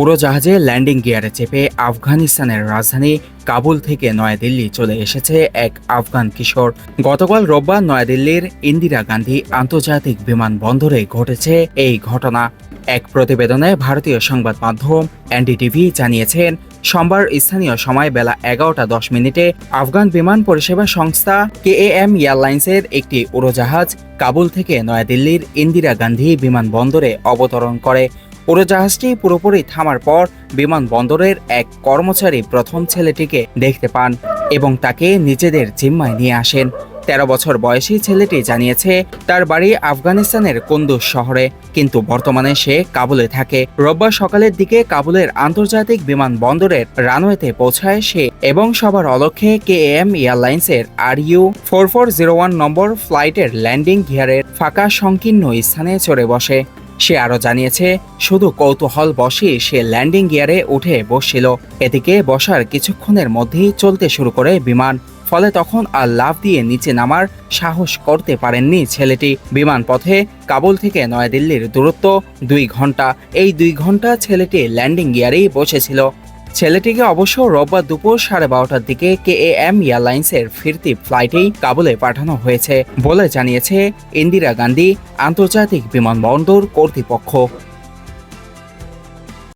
উড়োজাহাজে ল্যান্ডিং গিয়ারে চেপে আফগানিস্তানের রাজধানী কাবুল থেকে নয়াদিল্লি চলে এসেছে এক আফগান কিশোর। গতকাল রোববার নয়াদিল্লির ইন্দিরা গান্ধী আন্তর্জাতিক বিমানবন্দরে ঘটেছে এই ঘটনা। এক প্রতিবেদনে ভারতীয় সংবাদ মাধ্যম এনডিটিভি জানিয়েছেন, সোমবার স্থানীয় সময় বেলা এগারোটা দশ মিনিটে আফগান বিমান পরিষেবা সংস্থা কেএএম এয়ারলাইন্সের একটি উড়োজাহাজ কাবুল থেকে নয়াদিল্লির ইন্দিরা গান্ধী বিমানবন্দরে অবতরণ করে। উড়োজাহাজটি পুরোপুরি থামার পর বিমানবন্দরের এক কর্মচারী প্রথম ছেলেটিকে দেখতে পান এবং তাকে নিজেদের জিম্মায় নিয়ে আসেন। তেরো বছর বয়সী ছেলেটি জানিয়েছে, তার বাড়ি আফগানিস্তানের কুন্দুজ শহরে, কিন্তু বর্তমানে সে কাবুলে থাকে। রোববার সকালের দিকে কাবুলের আন্তর্জাতিক বিমানবন্দরের রানওয়েতে পৌঁছায় সে এবং সবার অলক্ষ্যে কে এম এয়ারলাইন্সের R U four four zero one নম্বর ফ্লাইটের ল্যান্ডিং গিয়ারের ফাঁকা সংকীর্ণ স্থানে চড়ে বসে। সে আরও জানিয়েছে, শুধু কৌতূহল বসে সে ল্যান্ডিং গিয়ারে উঠে বসছিল। এদিকে বসার কিছুক্ষণের মধ্যেই চলতে শুরু করে বিমান। ফলে তখন আর লাভ দিয়ে নিচে নামার সাহস করতে পারেননি ছেলেটি। বিমান পথে কাবুল থেকে নয়াদিল্লির দূরত্ব দুই ঘণ্টা। এই দুই ঘণ্টা ছেলেটি ল্যান্ডিং গিয়ারেই বসেছিল। ছেলেটিকে অবশ্য রোববার দুপুর সাড়ে বারোটার দিকে কে এ এম এয়ারলাইন্সের ফিরতি ফ্লাইটেই কাবুলে পাঠানো হয়েছে বলে জানিয়েছে ইন্দিরা গান্ধী আন্তর্জাতিক বিমানবন্দর কর্তৃপক্ষ।